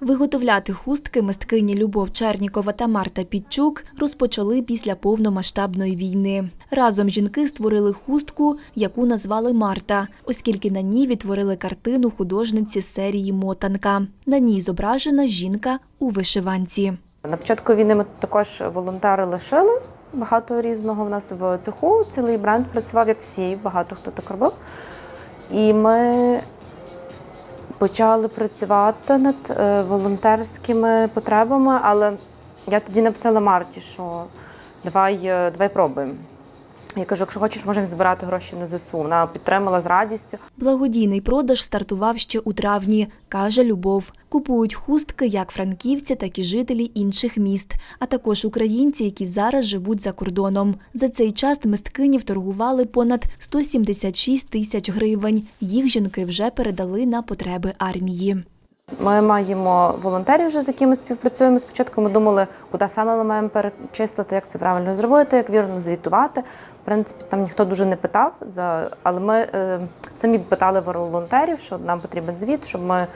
Виготовляти хустки мисткині Любов Чернікова та Марта Підчук розпочали після повномасштабної війни. Разом жінки створили хустку, яку назвали Марта, оскільки на ній відтворили картину художниці з серії Мотанка. На ній зображена жінка у вишиванці. На початку війни ми також волонтери лишили багато різного. В нас в цеху цілий бренд працював, як всі, багато хто так робив. І ми почали працювати над е, волонтерськими потребами, але я тоді написала Марті, що давай, е, давай пробуємо. Я кажу, якщо хочеш, можемо збирати гроші на ЗСУ. Вона підтримала з радістю. Благодійний продаж стартував ще у травні, каже Любов. Купують хустки як франківці, так і жителі інших міст, а також українці, які зараз живуть за кордоном. За цей час мисткині вторгували понад 176 тисяч гривень. Їх жінки вже передали на потреби армії. Ми маємо волонтерів, вже, з якими співпрацюємо. Спочатку ми думали, куди саме ми маємо перечислити, як це правильно зробити, як вірно звітувати. В принципі, там ніхто дуже не питав, але ми е, самі питали волонтерів, що нам потрібен звіт, щоб ми,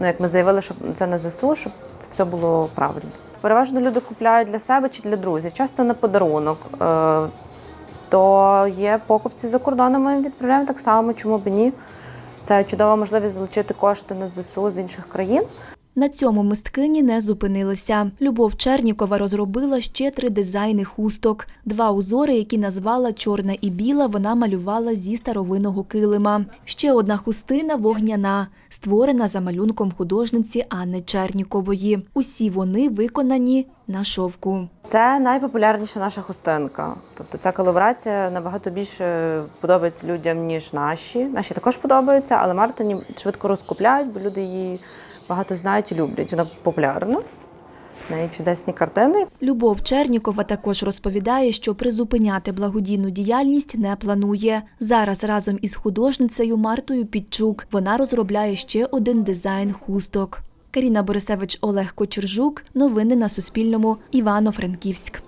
ну як ми заявили, що це на ЗСУ, щоб це все було правильно. Переважно люди купляють для себе чи для друзів, часто на подарунок. Е, то є покупці за кордоном, ми відправляємо так само, чому б ні. Це чудова можливість залучити кошти на ЗСУ з інших країн. На цьому мисткині не зупинилися. Любов Чернікова розробила ще три дизайни хусток. Два узори, які назвала чорна і біла, вона малювала зі старовинного килима. Ще одна хустина вогняна, створена за малюнком художниці Анни Чернікової. Усі вони виконані на шовку. Це найпопулярніша наша хустинка. Тобто ця колаборація набагато більше подобається людям, ніж наші. Наші також подобаються, але Мартині швидко розкупляють, бо люди її багато знають і люблять. Вона популярна. Неї чудесні картини. Любов Чернікова також розповідає, що призупиняти благодійну діяльність не планує. Зараз разом із художницею Мартою Підчук вона розробляє ще один дизайн хусток. Каріна Борисевич, Олег Кочержук. Новини на Суспільному. Івано-Франківськ.